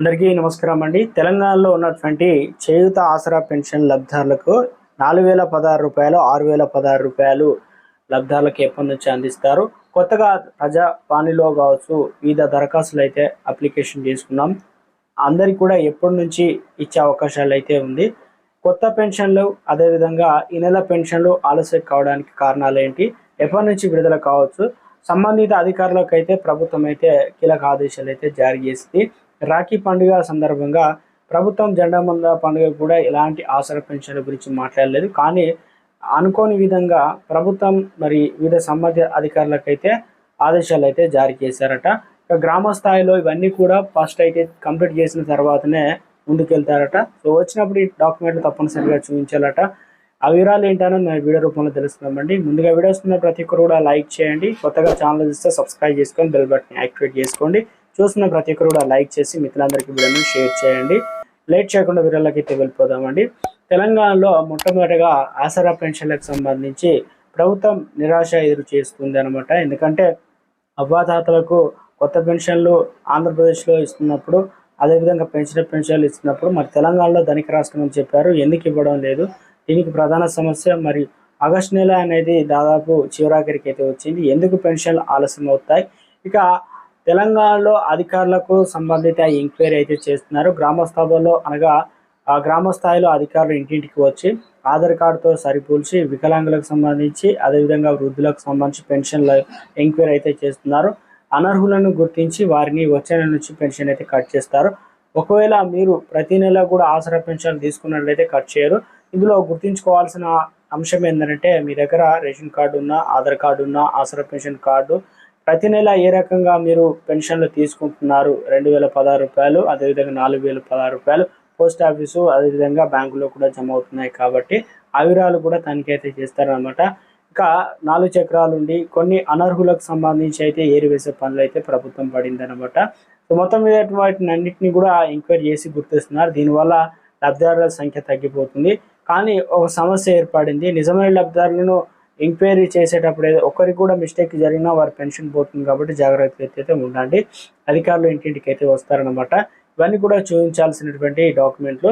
అందరికీ నమస్కారం అండి. తెలంగాణలో ఉన్నటువంటి చేయుత ఆసరా పెన్షన్ లబ్ధారులకు నాలుగు వేల పదహారు రూపాయలు ఆరు వేల పదహారు రూపాయలు లబ్ధాలకు ఎప్పటి నుంచి అందిస్తారు. కొత్తగా ప్రజా పాణిలో కావచ్చు వివిధ దరఖాస్తులు అయితే అప్లికేషన్ చేసుకున్నాం. అందరికి కూడా ఎప్పటి నుంచి ఇచ్చే అవకాశాలు అయితే ఉంది. కొత్త పెన్షన్లు అదేవిధంగా ఈ నెల పెన్షన్లు ఆలస్యం కావడానికి కారణాలు ఏంటి ఎప్పటి నుంచి విడుదల కావచ్చు సంబంధిత అధికారులకు అయితే ప్రభుత్వం అయితే కీలక ఆదేశాలు అయితే జారీ చేసింది. రాఖీ పండుగ సందర్భంగా ప్రభుత్వం జెండా మంద పండుగ కూడా ఎలాంటి ఆసర పెన్షన్ల గురించి మాట్లాడలేదు. కానీ అనుకోని విధంగా ప్రభుత్వం మరి వివిధ సంబంధిత అధికారులకైతే ఆదేశాలు అయితే జారీ చేశారట. ఇక గ్రామ స్థాయిలో ఇవన్నీ కూడా ఫస్ట్ అయితే కంప్లీట్ చేసిన తర్వాతనే ముందుకెళ్తారట. సో వచ్చినప్పుడు ఈ డాక్యుమెంట్లు తప్పనిసరిగా చూపించాలట. ఆ వివరాలు ఏంటనో నేను వీడియో రూపంలో తెలుస్తున్నామండి ముందుగా వీడియోస్ ఉన్న ప్రతి ఒక్కరు కూడా లైక్ చేయండి. కొత్తగా ఛానల్ చూస్తే సబ్స్క్రైబ్ చేసుకొని బెల్ బటన్ యాక్టివేట్ చేసుకోండి. చూస్తున్న ప్రతి ఒక్కరు కూడా లైక్ చేసి మిత్రులందరికీ వీడియోని షేర్ చేయండి. లేట్ చేయకుండా వీడియోలోకి అయితే వెళ్ళిపోదామండి తెలంగాణలో మొట్టమొదటిగా ఆసరా పెన్షన్లకు సంబంధించి ప్రభుత్వం నిరాశ ఎదురు చేస్తుంది అనమాట ఎందుకంటే అవ్వాతాతలకు కొత్త పెన్షన్లు ఆంధ్రప్రదేశ్లో ఇస్తున్నప్పుడు అదేవిధంగా పెన్షన్ పెన్షన్లు ఇస్తున్నప్పుడు మరి తెలంగాణలో ధనిక రాష్ట్రం అని చెప్పారు. ఎందుకు ఇవ్వడం లేదు? దీనికి ప్రధాన సమస్య మరి ఆగస్టు నెల అనేది దాదాపు చివరాఖరికి అయితే వచ్చింది. ఎందుకు పెన్షన్లు ఆలస్యం అవుతాయి? ఇక తెలంగాణలో అధికారులకు సంబంధిత ఎంక్వైరీ అయితే చేస్తున్నారు. గ్రామస్థాయిలో అనగా ఆ గ్రామ స్థాయిలో అధికారులు ఇంటింటికి వచ్చి ఆధార్ కార్డుతో సరిపోల్చి వికలాంగులకు సంబంధించి అదేవిధంగా వృద్ధులకు సంబంధించి పెన్షన్ల ఎంక్వైరీ అయితే చేస్తున్నారు. అనర్హులను గుర్తించి వారిని వచ్చే నెల నుంచి పెన్షన్ అయితే కట్ చేస్తారు. ఒకవేళ మీరు ప్రతి నెల కూడా ఆసరా పెన్షన్ తీసుకున్నట్లయితే కట్ చేయరు. ఇందులో గుర్తుంచుకోవాల్సిన అంశం ఏంటంటే మీ దగ్గర రేషన్ కార్డు ఉన్నా ఆధార్ కార్డు ఉన్నా ఆసరా పెన్షన్ కార్డు ప్రతి నెల ఏ రకంగా మీరు పెన్షన్లు తీసుకుంటున్నారు? రెండు వేల పదహారు రూపాయలు అదేవిధంగా నాలుగు వేల పదహారు రూపాయలు పోస్ట్ ఆఫీసు అదేవిధంగా బ్యాంకులో కూడా జమ అవుతున్నాయి కాబట్టి ఆ వివరాలు కూడా తనిఖీ అయితే చేస్తారనమాట ఇంకా నాలుగు చక్రాలు ఉండి కొన్ని అనర్హులకు సంబంధించి అయితే ఏరివేసే పనులు అయితే ప్రభుత్వం పడింది అనమాట సో మొత్తం మీద వాటిని అన్నింటినీ కూడా ఎంక్వైరీ చేసి గుర్తిస్తున్నారు. దీనివల్ల లబ్ధిదారుల సంఖ్య తగ్గిపోతుంది. కానీ ఒక సమస్య ఏర్పడింది. నిజమైన లబ్ధిదారులను ఎంక్వైరీ చేసేటప్పుడు ఏదో ఒకరికి కూడా మిస్టేక్ జరిగినా వారి పెన్షన్ పోతుంది కాబట్టి జాగ్రత్తగా అయితే ఉండండి. అధికారులు ఇంటింటికి అయితే వస్తారనమాట ఇవన్నీ కూడా చూపించాల్సినటువంటి డాక్యుమెంట్లు.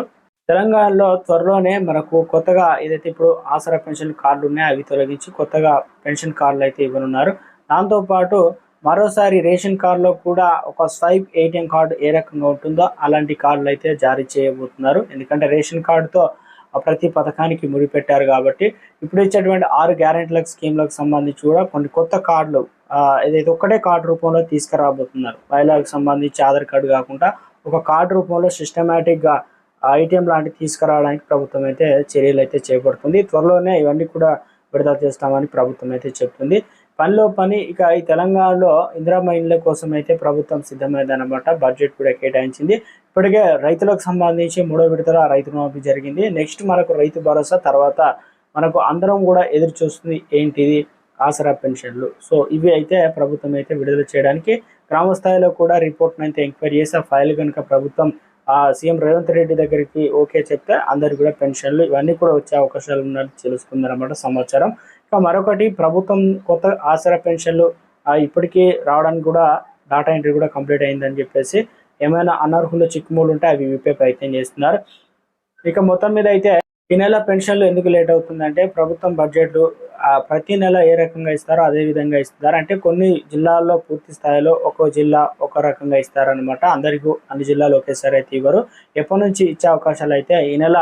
తెలంగాణలో త్వరలోనే మనకు కొత్తగా ఏదైతే ఇప్పుడు ఆసరా పెన్షన్ కార్డులు ఉన్నాయో అవి తొలగించి కొత్తగా పెన్షన్ కార్డులు అయితే ఇవ్వనున్నారు. దాంతోపాటు మరోసారి రేషన్ కార్డులో కూడా ఒక స్వైప్ ఏటీఎం కార్డు ఏ రకంగా ఉంటుందో అలాంటి కార్డులు అయితే జారీ చేయబోతున్నారు. ఎందుకంటే రేషన్ కార్డుతో ప్రతి పథకానికి ముడిపెట్టారు కాబట్టి ఇప్పుడు ఇచ్చేటువంటి ఆరు గ్యారెంటీలకు స్కీమ్లకు సంబంధించి కూడా కొన్ని కొత్త కార్డులు ఏదైతే ఒక్కటే కార్డు రూపంలో తీసుకురాబోతున్నారు. మహిళలకు సంబంధించి ఆధార్ కార్డు కాకుండా ఒక కార్డు రూపంలో సిస్టమేటిక్గా ఐటీఎం లాంటివి తీసుకురావడానికి ప్రభుత్వం అయితే చర్యలు అయితే చేపడుతుంది. త్వరలోనే ఇవన్నీ కూడా విడుదల చేస్తామని ప్రభుత్వం అయితే చెప్తుంది. పనిలో పని ఇక ఈ తెలంగాణలో ఇందిరామ కోసం అయితే ప్రభుత్వం సిద్ధమైందన్నమాట. బడ్జెట్ కూడా కేటాయించింది. ఇప్పటికే రైతులకు సంబంధించి మూడో విడతలో రైతు రుణమాఫీ జరిగింది. నెక్స్ట్ మనకు రైతు భరోసా తర్వాత మనకు అందరం కూడా ఎదురు చూస్తుంది ఏంటిది? ఆసరా పెన్షన్లు. సో ఇవి అయితే ప్రభుత్వం అయితే విడుదల చేయడానికి గ్రామ స్థాయిలో కూడా రిపోర్ట్ను అయితే ఎంక్వైరీ చేసి ఆ ఫైల్ కనుక ప్రభుత్వం ఆ సీఎం రేవంత్ రెడ్డి దగ్గరికి ఓకే చెప్తే అందరు కూడా పెన్షన్లు ఇవన్నీ కూడా వచ్చే అవకాశాలు ఉన్నట్టు తెలుసుకుందనమాట సమాచారం. ఇక మరొకటి ప్రభుత్వం కొత్త ఆసరా పెన్షన్లు ఇప్పటికే ఇప్పటికీ రావడానికి కూడా డాటా ఎంట్రీ కూడా కంప్లీట్ అయిందని చెప్పేసి ఏమైనా అనర్హులు చిక్కుములు ఉంటే అవి విప్పే ప్రయత్నం చేస్తున్నారు. ఇక మొత్తం మీద అయితే ఈ నెల పెన్షన్లు ఎందుకు లేట్ అవుతుందంటే ప్రభుత్వం బడ్జెట్ ప్రతి నెల ఏ రకంగా ఇస్తారో అదే విధంగా ఇస్తున్నారు. అంటే కొన్ని జిల్లాల్లో పూర్తి స్థాయిలో ఒక్కో జిల్లా ఒక రకంగా ఇస్తారనమాట అందరికీ అన్ని జిల్లాలు ఒకేసారి అయితే ఇవ్వరు. ఎప్పటి నుంచి ఇచ్చే అవకాశాలు అయితే ఈ నెల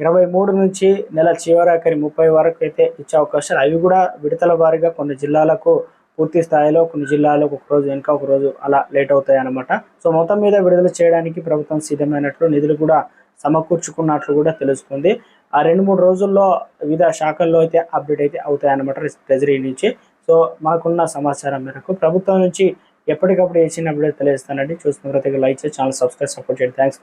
ఇరవై మూడు నుంచి నెల చివరాఖరి ముప్పై వరకు అయితే ఇచ్చే అవకాశాలు. అవి కూడా విడతల వారీగా కొన్ని జిల్లాలకు పూర్తి స్థాయిలో కొన్ని జిల్లాలకు ఒక రోజు వెనుక ఒక రోజు అలా లేట్ అవుతాయి అన్నమాట సో మొత్తం మీద విడుదల చేయడానికి ప్రభుత్వం సిద్ధమైనట్లు నిధులు కూడా సమకూర్చుకున్నట్లు కూడా తెలుస్తుంది. ఆ రెండు మూడు రోజుల్లో వివిధ శాఖల్లో అయితే అప్డేట్ అయితే అవుతాయి అన్నమాట ట్రెజరీ నుంచి. సో మాకున్న సమాచారం మేరకు ప్రభుత్వం నుంచి ఎప్పటికప్పుడు ఏ అప్డేట్ తెలియజేస్తానండి. చూస్తున్న ప్రతి లైక్ చేసి ఛానల్ సబ్స్క్రైబ్ సపోర్ట్ చేయండి. థ్యాంక్స్